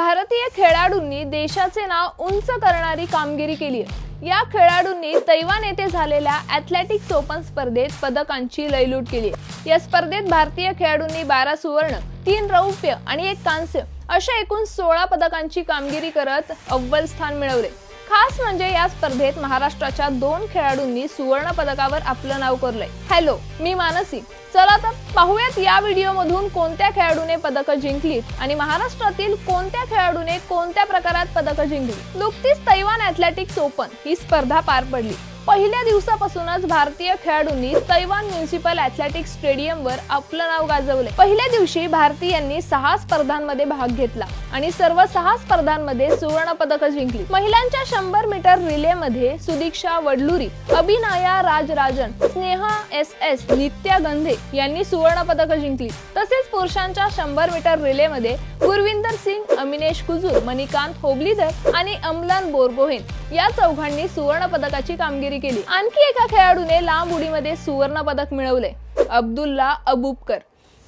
भारतीय खेळाडूंनी देशाचे नाव उंच करणारी कामगिरी केली आहे या खेळाडूंनी तैवान येथे झालेल्या ॲथलेटिक्स ओपन स्पर्धेत पदकांची लयलूट केली आहे. या स्पर्धेत भारतीय खेळाडूंनी बारा सुवर्ण तीन रौप्य आणि एक कांस्य अशा एकूण सोळा पदकांची कामगिरी करत अव्वल स्थान मिळवले खास म्हणजे या स्पर्धेत महाराष्ट्राच्या दोन खेळाडूंनी सुवर्ण पदकावर आपलं नाव कोरलंय. हॅलो मी मानसी. चला तर पाहूयात या व्हिडिओमधून कोणत्या खेळाडूने पदकं जिंकलीत आणि महाराष्ट्रातील कोणत्या खेळाडूने कोणत्या प्रकारात पदकं जिंकली? नुकतीच तैवान ॲथलेटिक्स ओपन ही स्पर्धा पार पडली. पहिल्या दिवसापासूनच भारतीय खेळाडूंनी तैवान म्युन्सिपल ॲथलेटिक्स स्टेडियमवर आपलं नाव गाजवले पहिल्या दिवशी भारतीयांनी सहा स्पर्धांमध्ये भाग घेतला. आणि सर्व सहा स्पर्धांमध्ये सुवर्ण पदक जिंकली. महिलांच्या शंभर मीटर रिले मध्ये सुदीक्षा वडलुरी अभिनाया राजराजन स्नेहा एस एस नित्या गंधे यांनी सुवर्ण पदक जिंकली. तसेच पुरुषांच्या शंभर मीटर रिले मध्ये गुरविंदर सिंग अमिनेश कुजूर मणिकांत होबलीधर आणि अमलान बोरगोहेन या चौघांनी सुवर्ण पदकाची कामगिरी केली. आणखी एका खेळाडूने लांब उडीमध्ये सुवर्ण पदक मिळवले अब्दुल्ला अबुबकर.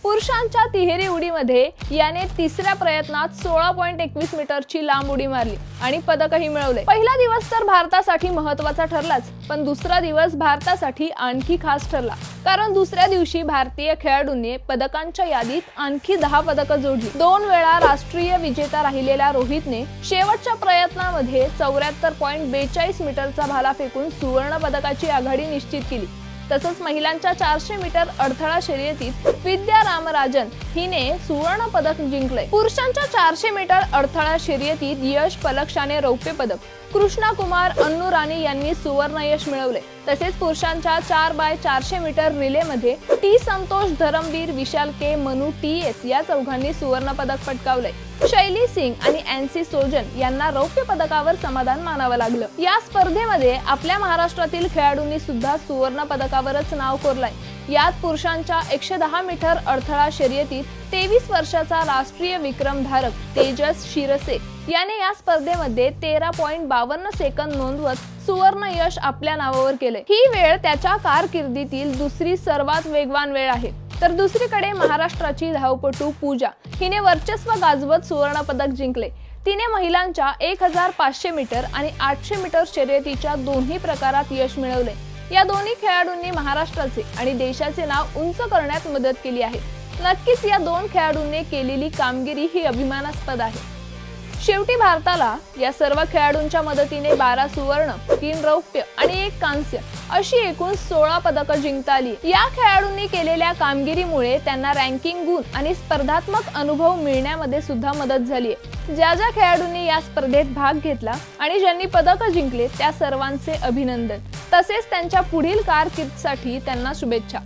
पुरुषांच्या तिहेरी उडीमध्ये याने तिसऱ्या प्रयत्नात सोळा पॉईंट एकवीस मीटरची लांब उडी मारली आणि पदकही मिळवले. पहिला दिवस तर भारतासाठी महत्त्वाचा ठरलाच पण दुसरा दिवस भारतासाठी आणखी खास ठरला. कारण दुसऱ्या दिवशी भारतीय खेळाडूंनी पदकांच्या यादीत आणखी दहा पदकं जोडली. दोन वेळा राष्ट्रीय विजेता राहिलेल्या रोहितने शेवटच्या प्रयत्नामध्ये चौऱ्याहत्तर पॉईंट बेचाळीस मीटरचा भाला फेकून सुवर्ण पदकाची आघाडी निश्चित केली. तसंच महिलांच्या चारशे मीटर अडथळा शर्यतीत विद्या रामराजन हिने सुवर्ण पदक जिंकले पुरुषांच्या चारशे मीटर अडथळा शर्यतीत यश पलक्षाने रौप्य पदक. कृष्णा कुमार अन्नू राणी यांनी सुवर्ण यश मिळवले तसेच पुरुषांच्या चार बाय चारशे मीटर रिले मध्ये T Santhosh Dharamveer Vishal K Manu T S या चौघांनी सुवर्ण पदक पटकावले शैली सिंग आणि एनसी सोजन यांना रौप्य पदकावर समाधान मानावं लागलं. या स्पर्धेमध्ये आपल्या महाराष्ट्रातील खेळाडूंनी सुद्धा सुवर्ण पदकावरच नाव कोरलंय. यात पुरुषांच्या एकशे दहा मीटर अडथळा शर्यतीत तेवीस वर्षाचा राष्ट्रीय विक्रमधारक तेजस शिरसे याने या स्पर्धेमध्ये तेरा पॉईंट बावन्न सेकंद नोंदवत सुवर्ण यश आपल्या नावावर केले ही वेळ त्याच्या कारकिर्दीतील दुसरी सर्वात वेगवान वेळ आहे. तर दुसरीकडे महाराष्ट्राची धावपटू पूजा. हिने वर्चस्व गाजवत सुवर्णपदक जिंकले. तिने महिलांच्या एक हजार पाचशे मीटर आणि आठशे मीटर शर्यतीच्या दोन्ही प्रकारात यश मिळवले. या दोन्ही खेळाडूंनी महाराष्ट्राचे आणि देशाचे नाव उंच करण्यात मदत केली आहे. नक्कीच या दोन खेळाडूंनी केलेली कामगिरी ही अभिमानास्पद आहे. शेवटी भारताला या सर्व खेळाडूंच्या मदतीने बारा सुवर्ण तीन रौप्य आणि एक कांस्य अशी एकूण सोळा पदकं जिंकता आली या खेळाडूंनी केलेल्या कामगिरीमुळे त्यांना रँकिंग गुण आणि स्पर्धात्मक अनुभव मिळण्यामध्ये सुद्धा मदत झाली आहे. ज्या ज्या खेळाडूंनी या स्पर्धेत भाग घेतला आणि ज्यांनी पदकं जिंकले त्या सर्वांचे अभिनंदन. तसेच त्यांच्या पुढील कारकिर्दीसाठी त्यांना शुभेच्छा.